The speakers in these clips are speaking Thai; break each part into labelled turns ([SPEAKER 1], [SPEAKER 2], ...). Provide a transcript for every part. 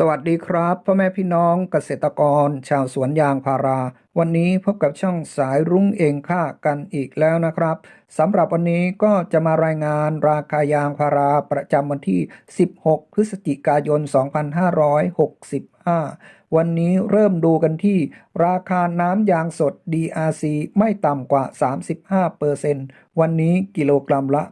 [SPEAKER 1] สวัสดีครับพ่อแม่พี่น้องเกษตรกร ชาวสวนยางพารา วันนี้พบกับช่องสายรุ้งเองค่ากันอีกแล้วนะครับสำหรับวันนี้ก็จะมารายงานราคายางพาราประจำวันที่ 16 พฤศจิกายน 2565 วันนี้เริ่มดูกันที่ราคาน้ำยางสด DRC ไม่ต่ำกว่า 35%วันนี้กิโลกรัมละ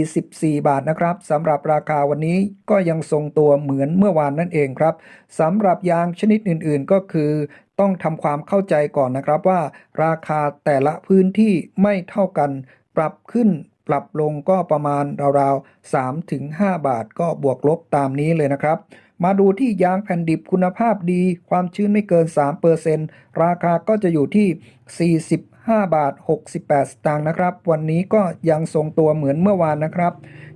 [SPEAKER 1] 44 บาทนะครับสำหรับราคาวันนี้ก็ยังทรงตัวเหมือนเมื่อวานนั่นเองครับสำหรับยางชนิดอื่นๆก็คือต้องทำความเข้าใจก่อนนะครับว่า ราคาแต่ละพื้นที่ไม่เท่ากัน ปรับขึ้นปรับลงก็ประมาณราวๆ3-5 บาทก็บวกลบตามนี้เลยนะครับ มาดูที่ยางแผ่นดิบคุณภาพดี ความชื้นไม่เกิน 3%ราคาก็จะอยู่ที่ 45 บาท 68 สตางค์นะครับ วันนี้ก็ยังทรงตัวเหมือนเมื่อวานนะครับ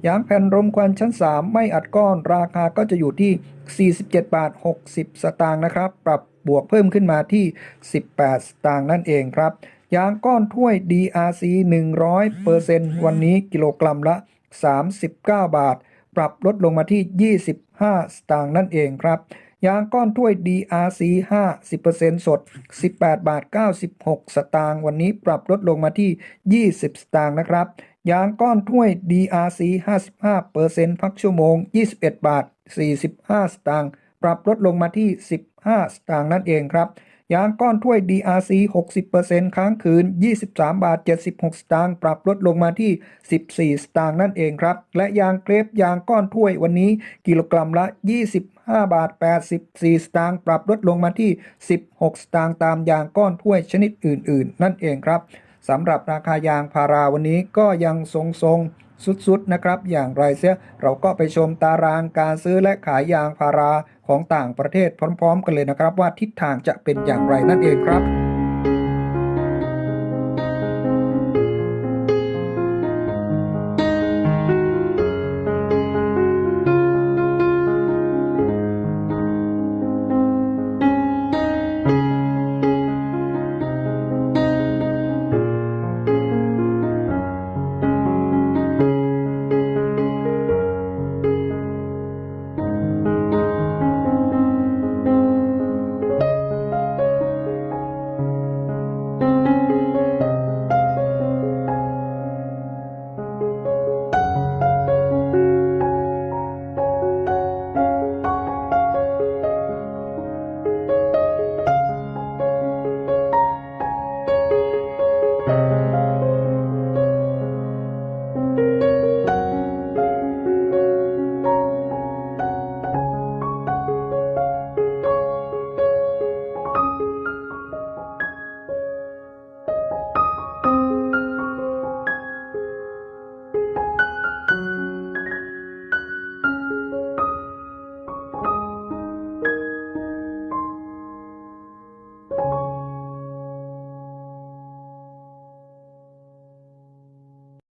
[SPEAKER 1] ยางแผ่นรมควันชั้น 3 ไม่อัดก้อน ราคาก็จะอยู่ที่ 47 บาท 60 สตางค์นะครับ ปรับบวกเพิ่มขึ้นมาที่ 18 สตางค์นั่นเองครับยางก้อนถ้วย DRC 100%วันนี้กิโลกรัมละ 39 บาท ปรับลดลงมาที่ 25 สตางค์นั่นเองครับ ยางก้อนถ้วย DRC 50%สด 18 บาท 96 สตางค์วันนี้ปรับลดลงมาที่ 20 สตางค์นะครับ ยางก้อนถ้วย DRC 55%พักชั่วโมง 21 บาท 45 สตางค์ปรับลดลงมาที่ 15 สตางค์นั่นเองครับ ยางก้อนถ้วย DRC 60%ค้างคืน 23 บาท 76 สตางค์ ปรับลดลงมาที่ 14 สตางค์นั่นเองครับ และยางเกรฟยางก้อนถ้วยวันนี้กิโลกรัมละ 25 บาท 84 สตางค์ ปรับลดลงมาที่ 16 สตางค์ตามยางก้อนถ้วยชนิดอื่น ๆ นั่นเองครับสำหรับราคายางพาราวันนี้ก็ยังทรงๆ สุดๆนะครับ อย่างไรเสียเราก็ไปชมตารางการซื้อและขายยางพาราของต่างประเทศพร้อม ๆ กันเลยนะครับ ว่าทิศทางจะเป็นอย่างไรนั่นเองครับ